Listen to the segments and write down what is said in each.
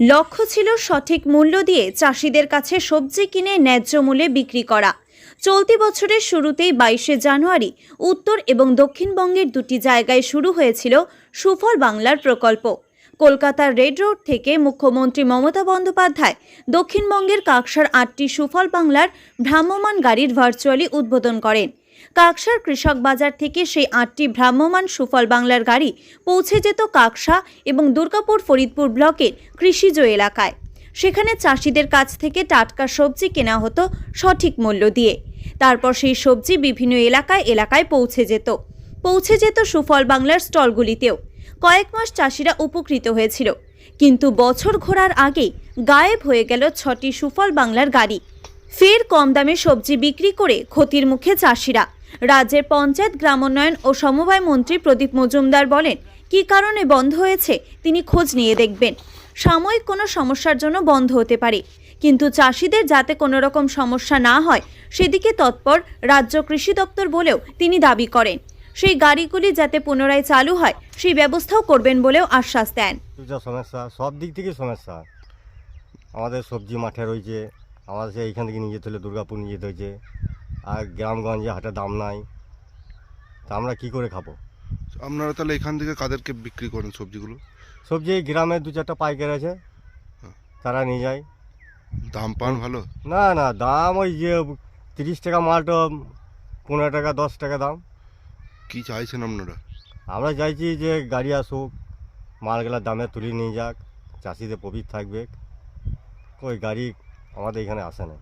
লক্ষ্য ছিল সঠিক মূল্য দিয়ে চাষিদের কাছে সবজি কিনে ন্যায্য মূল্যে বিক্রি করা। চলতি বছরের শুরুতেই বাইশে জানুয়ারি উত্তর এবং দক্ষিণবঙ্গের দুটি জায়গায় শুরু হয়েছিল সুফল বাংলার প্রকল্প। কলকাতার রেড রোড থেকে মুখ্যমন্ত্রী মমতা বন্দ্যোপাধ্যায় দক্ষিণবঙ্গের কাকসার আটটি সুফল বাংলার ভ্রাম্যমাণ গাড়ির ভার্চুয়ালি উদ্বোধন করেন। কাকসার কৃষক বাজার থেকে সেই আটটি ভ্রাম্যমাণ সুফল বাংলার গাড়ি পৌঁছে যেত কাকসা এবং দুর্গাপুর ফরিদপুর ব্লকের কৃষিজ এলাকায়। সেখানে চাষিদের কাছ থেকে টাটকা সবজি কেনা হতো সঠিক মূল্য দিয়ে। তারপর সেই সবজি বিভিন্ন এলাকায় এলাকায় পৌঁছে যেত। পৌঁছে যেত সুফল বাংলার স্টলগুলিতেও। কয়েক মাস চাষিরা উপকৃত হয়েছিল। কিন্তু বছর ঘোরার আগেই গায়েব হয়ে গেল ছটি সুফল বাংলার গাড়ি। ফের কম দামে সবজি বিক্রি করে ক্ষতির মুখে চাষিরা। রাজ্যের পঞ্চায়েত গ্রামোন্নয়ন ও সমবায় মন্ত্রী প্রদীপ মজুমদার বলেন, কী কারণে বন্ধ হয়েছে তিনি খোঁজ নিয়ে দেখবেন। সাময়িক কোনো সমস্যার জন্য বন্ধ হতে পারে। কিন্তু চাষিদের যাতে কোনো রকম সমস্যা না হয়, সেদিকে তৎপর রাজ্য কৃষি দপ্তর বলেও তিনি দাবি করেন। সেই গাড়িগুলি যাতে পুনরায় চালু হয়, সেই ব্যবস্থাও করবেন বলেও আশ্বাস দেন। সমস্যা, সব দিক থেকে সমস্যা। আমাদের সবজি মাঠে রয়েছে আমাদের সে এইখান থেকে নিয়ে যেতে হলে দুর্গাপুর নিয়ে যেতে হয়েছে। আর গ্রামগঞ্জে হাটে দাম নাই তা আমরা কী করে খাব? আপনারা তাহলে এখান থেকে কাদেরকে বিক্রি করেন সবজিগুলো? সবজি এই গ্রামে দু চারটা পাইকার আছে তারা নিয়ে যায়। দাম পান ভালো? না না দাম ওই যে তিরিশ টাকা মালটা পনেরো টাকা দশ টাকা দাম। কি চাইছেন আপনারা? আমরা চাইছি যে গাড়ি আসুক মালগুলা দামে তুলে নিয়ে যাক চাষিদের প্রফিট থাকবে। ওই গাড়ি আমাদের এখানে আসে না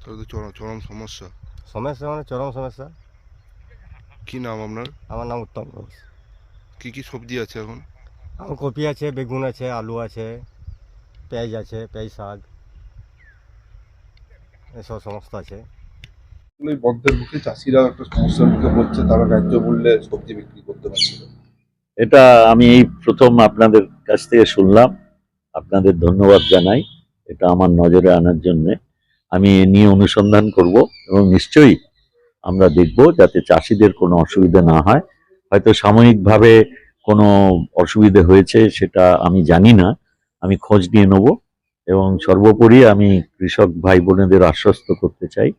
তাহলে তো চরম চরম সমস্যা। সমস্যা মানে চরম সমস্যা। কি নাম আপনার? আমার নাম উত্তম ঘোষ। কি কি সবজি আছে এখন? আমার কপি আছে বেগুন আছে আলু আছে পেঁয়াজ আছে পেঁয়াজ শাক এসব সমস্ত আছে। এই বন্ধের মুখে চাষিরা একটা সমস্যার মুখে পড়ছে তারা ন্যায্য মূল্যে সবজি বিক্রি করতে পারছে এটা আমি এই প্রথম আপনাদের কাছ থেকে শুনলাম। আপনাদের ধন্যবাদ জানাই। এটা আমার নজরে আনার জন্য আমি এ নিয়ে অনুসন্ধান করব এবং নিশ্চয়ই আমরা দেখব যাতে চাষিদের কোনো অসুবিধা না হয়। হয়তো সাময়িকভাবে কোনো অসুবিধে হয়েছে সেটা আমি জানি না। আমি খোঁজ নিয়ে নেব এবং সর্বোপরি আমি কৃষক ভাই বোনেদের আশ্বস্ত করতে চাই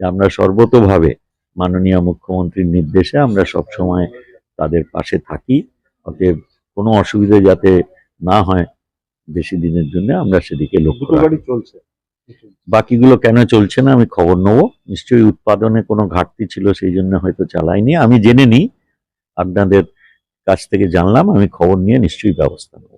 যে আমরা সর্বতোভাবে মাননীয় মুখ্যমন্ত্রীর নির্দেশে আমরা সবসময় তাদের পাশে থাকি। অতএব কোনো অসুবিধে যাতে না হয় বেশি দিনের জন্য আমরা সেদিকে লক্ষ্য গাড়ি চলছে। বাকিগুলো কেন চলছে না আমি খবর নেব। নিশ্চয়ই উৎপাদনে কোনো ঘাটতি ছিল সেই জন্য হয়তো চালাইনি। আমি জেনে নিই আপনাদের কাছ থেকে জানলাম আমি খবর নিয়ে নিশ্চয়ই ব্যবস্থা নেব।